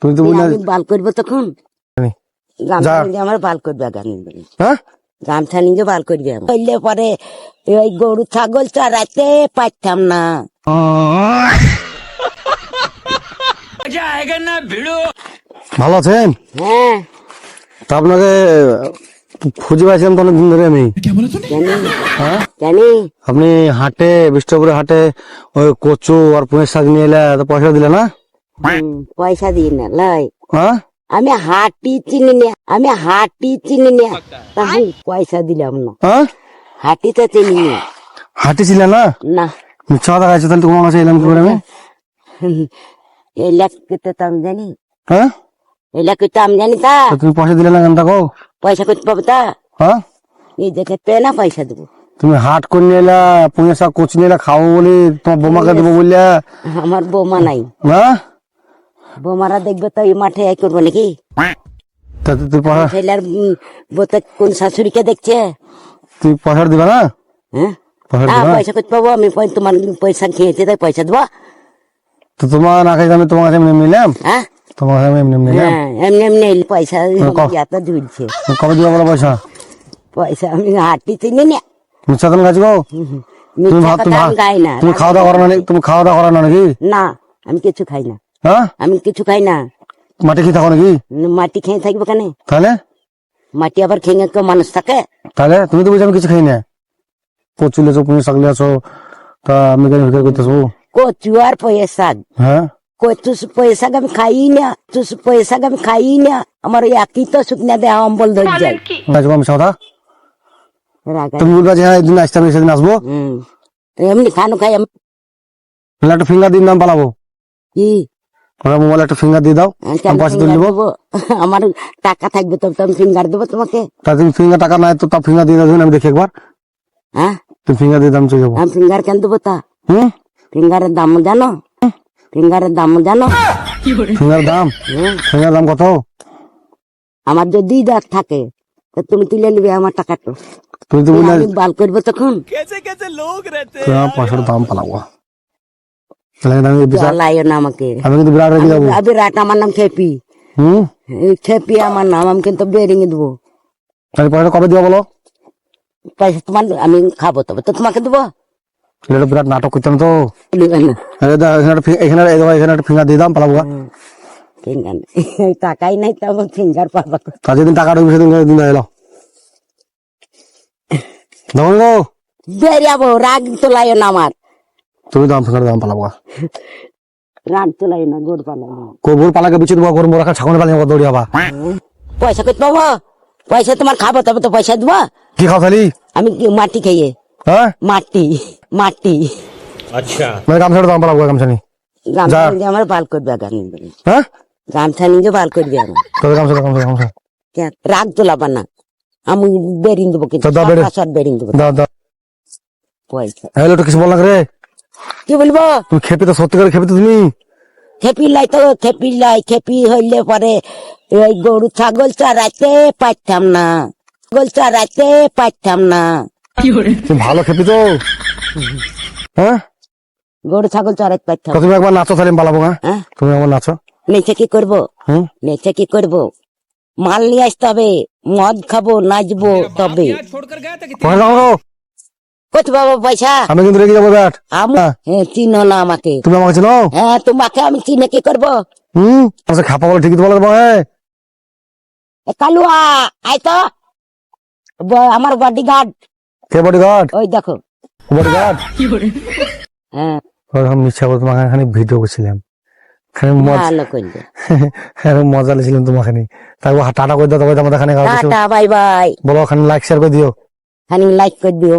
তুমি তো বাল করব তখন? আমার বাল করবে গান হ্যাঁ? গামছা নিয়ে বাল করবে আমার। করলে পরে ওই গরু ছাগল চড়াইতে পারতাম না। ভালো আছেন? হ্যাঁ। তা আপনাকে খুঁজে পাইছিলাম তো অনেকদিন ধরে আমি। হ্যাঁ? আপনি হাটে বিষ্ণুপুরে হাটে ওই কচু আর পুঁয়ের শাক নিয়ে এলে তো পয়সা দিলে না? পয়সা দিই না লাই হ্যাঁ আমি হাটি চিনি না আমি হাটি চিনি না তাহলে পয়সা দিলাম না হাটি তো চিনি না হাটে ছিলে না না মিথ্যা কথা গাইছো তাহলে তোমার কাছে এলাম কি করে আমি এই লাখতে তো আমি জানি হ্যাঁ এই লাখতে তো আমি জানি তা তুমি পয়সা দিলে না কেন তাকো পয়সা করতে পাবো তা হ্যাঁ এই দেখে পে না পয়সা দেবো তুমি হাট করে নিয়ে এলা পুঁয়ের শাক কচু নিয়ে এলা খাব বলি তোমার বোমাকে দেবো বললে আমার বৌমা নাই হ্যাঁ বৌমারা দেখবে তো এই মাঠে এই করব নাকি? তা তো তুই পয়সা ছেলের বোতে কোন শাশুড়িকে দেখছে? তুই পয়সা দিবা না? হ্যাঁ? পয়সা না দিবা? পয়সা করতে পাবো আমি তোমার পয়সা খেয়েছে তাই পয়সা দেবো। তো তোমার না খাই আমি তোমার কাছে নিলাম? হ্যাঁ? তোমার কাছে আমি এমনি নিলাম? হ্যাঁ এমনি এমনি পয়সা এত ঝুলছে। কবে দিবা বলো পয়সা? পয়সা আমি হাঁটি চিনি না। তুমি গাছ গো তুমি না তুমি খাওয়া দাওয়া করো না তুমি খাওয়া দাওয়া করো না নাকি? না আমি কিছু খাই না। হ্যাঁ? আমি কিছু খাই না। মাটি খেয়ে থাকো নাকি? মাটি খেয়ে থাকব কেন? তাহলে? মাটি আবার খেয়ে কেউ মানুষ থাকে? তাহলে তুমি তো বলছো আমি কিছু খাই না। কচু লেছো পুঁই শাক লেছো তা আমি কেন ভিকার করতেছো? কচু আর পয়সা শাক। হ্যাঁ? কচু পয়সা আমি খাই না তু পয়সা আমি খাই না। আমার ওই একই তো শুকনা দেহ অম্বল ধরে যায় গাছ আমি সাদা। রাগা। তুমি বলবা যে হ্যাঁ একদিন আসতে আমি সেদিন আসব। হুম। তো এমনি খানো খাই আমি তাহলে একটা ফিঙ্গার দিন নাম পালাবো। কি? ওরা মোবাইল একটা ফিঙ্গার দিয়ে দাও আমি পয়সা তুলে দেবো? আমার টাকা থাকবে তবে তো আমি ফিঙ্গার দেবো তোমাকে। তা তুমি ফিঙ্গার টাকা নাই তো তা ফিঙ্গার দিয়ে দাও আমি দেখি একবার। হ্যাঁ? তুমি ফিঙ্গার দিয়ে দাম চলে যাব। আমি ফিঙ্গার কেন দেবো তা? হুম? ফিঙ্গারের দাম জানো? ফিঙ্গারের দাম জানো? ফিঙ্গার দাম? ফিঙ্গার দাম কত? আমার যদি দাঁত থাকে তো তুমি তুলে নিবে আমার টাকাটা। তুমি তো আমি বাল করব তখন। তোমার পয়সার দাম পালাবো। আমি কিন্তু বিরাট রেখে যাব আমার নাম খেপি। হুম? খেপি আমার নাম আমি কিন্তু বেরিং দেবো। তাহলে পয়সা কবে দিবা বলো? পয়সা তোমার আমি খাব তবে। তো তোমাকে দেবো? এটা তো বিরাট নাটক করতাম তো। এখানে এখানে একটা ফিঙ্গার দিয়ে দাম পালাবো ফিঙ্গার টাকাই নাই তো আমার ফিঙ্গার পাবো তা যেদিন টাকা ঢুকবে সেদিন দিন এলো। দেখুন বেরিয়াবো রাগ তোলাইও না আমার। তুমি দাম ফিঙ্গার দাম পালাবো। রাগ তোলাইও না পালাইও না। কোবুর পালাকে বিচিত বো কোর মোরা ছাগনে পালিয়ে দৌড়ি হবা পয়সা করতে পাবো? পয়সা তোমার খাব তবে তো পয়সা দেবো। কি খাও খালি? আমি মাটি খেয়ে হ্যাঁ? মাটি মাটি। মানে গামছা দাম পালাবো গামছা নি। গামছা আমার বাল করবে গান হ্যাঁ? গামছা নিয়ে বাল করবে আমার। তবে গামছা রাগ তোলাবা না। আমি বেরিং দেবো কিন্তু। বেরিং। দেবো দাও দাও। পয়সা। হ্যালো কিছু বল না রে। কি বলব? তুমি খেপি তো সত্যি করে খেপি তো তুমি। খেপি লাই তো খেপি লাই খেপি হইলে পরে এই গরু ছাগল চড়াইতে পারতাম না। ছাগল চড়াইতে পারতাম না। তুমি ভালো খেপি তো। হ্যাঁ? গরু ছাগল চড়াইতে পারতাম। তুমি একবার নাচো তাহলে আমি পালাবো হ্যাঁ? হ্যাঁ? তুমি একবার নাচো। নেচে কি করব? হুম? নেচে কি করব? মাল নিয়ে আসতে হবে মদ খাব নাচবো তবে। কত বাবা পয়সা? আমি কিন্তু যাব ব্যাট। হ্যাঁ। হ্যাঁ, চিনো না আমাকে। তুমি আমাকে চিনো? হ্যাঁ তোমাকে আমি চিনে কি করব? হুম? আমার খাপা বলে ঠিকই বলে দেবো কালুয়া আয় তো। আমার বডি গার্ড কে বডি গার্ড ওই দেখো। বডি গার্ড হ্যাঁ। আমি ইচ্ছা করে তোমাকে এখানে ভিডিও করছিলাম। মজা লেছিলাম তোমাকে তারপর টাটা করে দাও এখানে বাই বলো ওখানে লাইক শেয়ার করে দিও। খানি লাইক করে দিও।